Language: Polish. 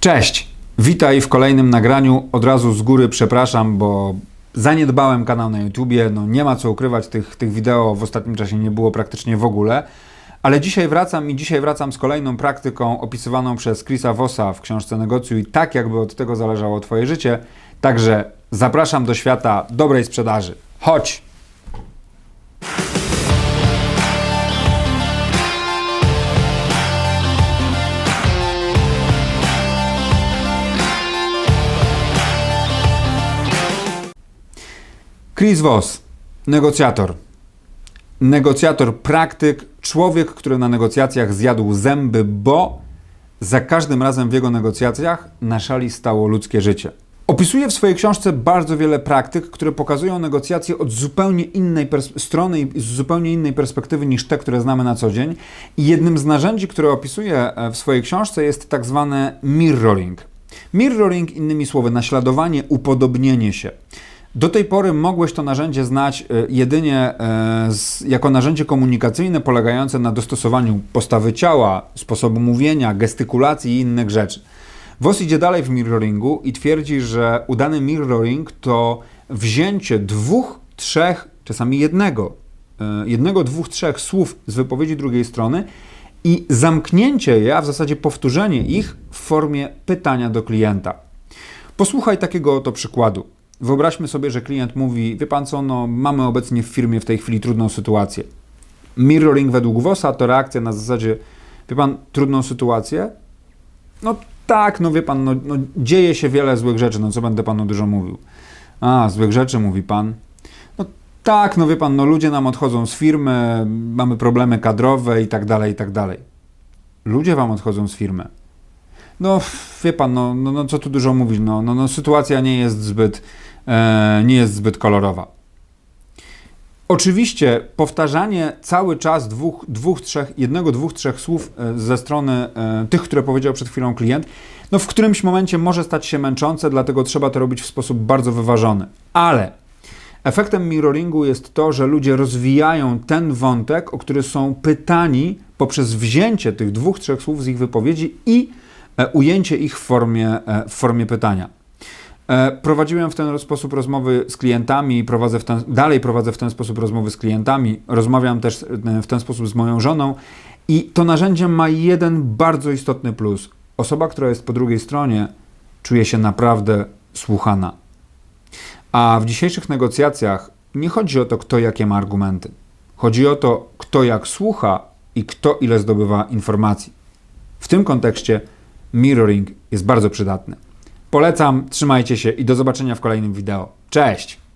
Cześć! Witaj w kolejnym nagraniu. Od razu z góry przepraszam, bo zaniedbałem kanał na YouTubie. No nie ma co ukrywać, tych, tych wideo w ostatnim czasie nie było praktycznie w ogóle. Ale dzisiaj wracam i dzisiaj wracam z kolejną praktyką opisywaną przez Chrisa Vossa w książce Negocjuj tak, jakby od tego zależało Twoje życie. Także zapraszam do świata dobrej sprzedaży. Chodź! Chris Voss, negocjator. Negocjator, praktyk, człowiek, który na negocjacjach zjadł zęby, bo za każdym razem w jego negocjacjach na szali stało ludzkie życie. Opisuje w swojej książce bardzo wiele praktyk, które pokazują negocjacje od zupełnie innej strony i z zupełnie innej perspektywy niż te, które znamy na co dzień. I jednym z narzędzi, które opisuje e, w swojej książce jest tak zwane mirroring. Mirroring, innymi słowy, naśladowanie, upodobnienie się. Do tej pory mogłeś to narzędzie znać e, jedynie e, z, jako narzędzie komunikacyjne polegające na dostosowaniu postawy ciała, sposobu mówienia, gestykulacji i innych rzeczy. Voss idzie dalej w mirroringu i twierdzi, że udany mirroring to wzięcie dwóch, trzech, czasami jednego, e, jednego, dwóch, trzech słów z wypowiedzi drugiej strony i zamknięcie je, a w zasadzie powtórzenie ich w formie pytania do klienta. Posłuchaj takiego oto przykładu. Wyobraźmy sobie, że klient mówi: Wie pan co, no, mamy obecnie w firmie w tej chwili trudną sytuację. Mirroring według Vossa to reakcja na zasadzie: Wie pan, trudną sytuację? No tak, no wie pan, no, no, dzieje się wiele złych rzeczy, no co będę panu dużo mówił. A, złych rzeczy mówi pan. No tak, no wie pan, no ludzie nam odchodzą z firmy, mamy problemy kadrowe i tak dalej, i tak dalej. Ludzie wam odchodzą z firmy. No, wie pan, no, no, no co tu dużo mówić, no, no, no sytuacja nie jest zbyt, nie jest zbyt kolorowa. Oczywiście powtarzanie cały czas dwóch, dwóch, trzech, jednego, dwóch, trzech słów e, ze strony e, tych, które powiedział przed chwilą klient, no w którymś momencie może stać się męczące, dlatego trzeba to robić w sposób bardzo wyważony. Ale efektem mirroringu jest to, że ludzie rozwijają ten wątek, o który są pytani poprzez wzięcie tych dwóch, trzech słów z ich wypowiedzi i e, ujęcie ich w formie, e, w formie pytania. E, Prowadziłem w ten sposób rozmowy z klientami, prowadzę ten, dalej prowadzę w ten sposób rozmowy z klientami, rozmawiam też e, w ten sposób z moją żoną i to narzędzie ma jeden bardzo istotny plus. Osoba, która jest po drugiej stronie, czuje się naprawdę słuchana. A w dzisiejszych negocjacjach nie chodzi o to, kto jakie ma argumenty. Chodzi o to, kto jak słucha i kto ile zdobywa informacji. W tym kontekście mirroring jest bardzo przydatny. Polecam, trzymajcie się i do zobaczenia w kolejnym wideo. Cześć!